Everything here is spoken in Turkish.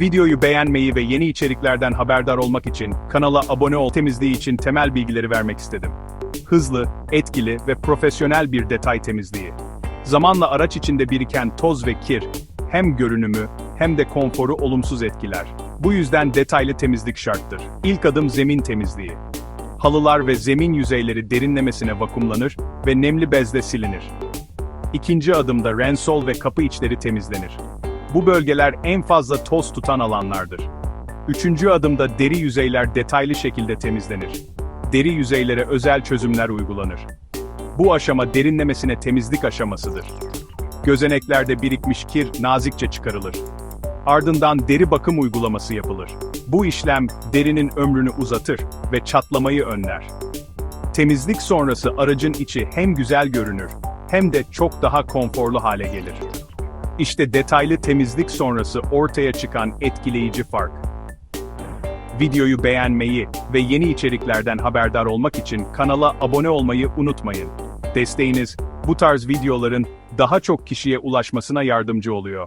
Videoyu beğenmeyi ve yeni içeriklerden haberdar olmak için kanala abone ol temizliği için temel bilgileri vermek istedim. Hızlı, etkili ve profesyonel bir detay temizliği. Zamanla araç içinde biriken toz ve kir, hem görünümü hem de konforu olumsuz etkiler. Bu yüzden detaylı temizlik şarttır. İlk adım zemin temizliği. Halılar ve zemin yüzeyleri derinlemesine vakumlanır ve nemli bezle silinir. İkinci adımda rensol ve kapı içleri temizlenir. Bu bölgeler en fazla toz tutan alanlardır. Üçüncü adımda deri yüzeyler detaylı şekilde temizlenir. Deri yüzeylere özel çözümler uygulanır. Bu aşama derinlemesine temizlik aşamasıdır. Gözeneklerde birikmiş kir nazikçe çıkarılır. Ardından deri bakım uygulaması yapılır. Bu işlem derinin ömrünü uzatır ve çatlamayı önler. Temizlik sonrası aracın içi hem güzel görünür hem de çok daha konforlu hale gelir. İşte detaylı temizlik sonrası ortaya çıkan etkileyici fark. Videoyu beğenmeyi ve yeni içeriklerden haberdar olmak için kanala abone olmayı unutmayın. Desteğiniz bu tarz videoların daha çok kişiye ulaşmasına yardımcı oluyor.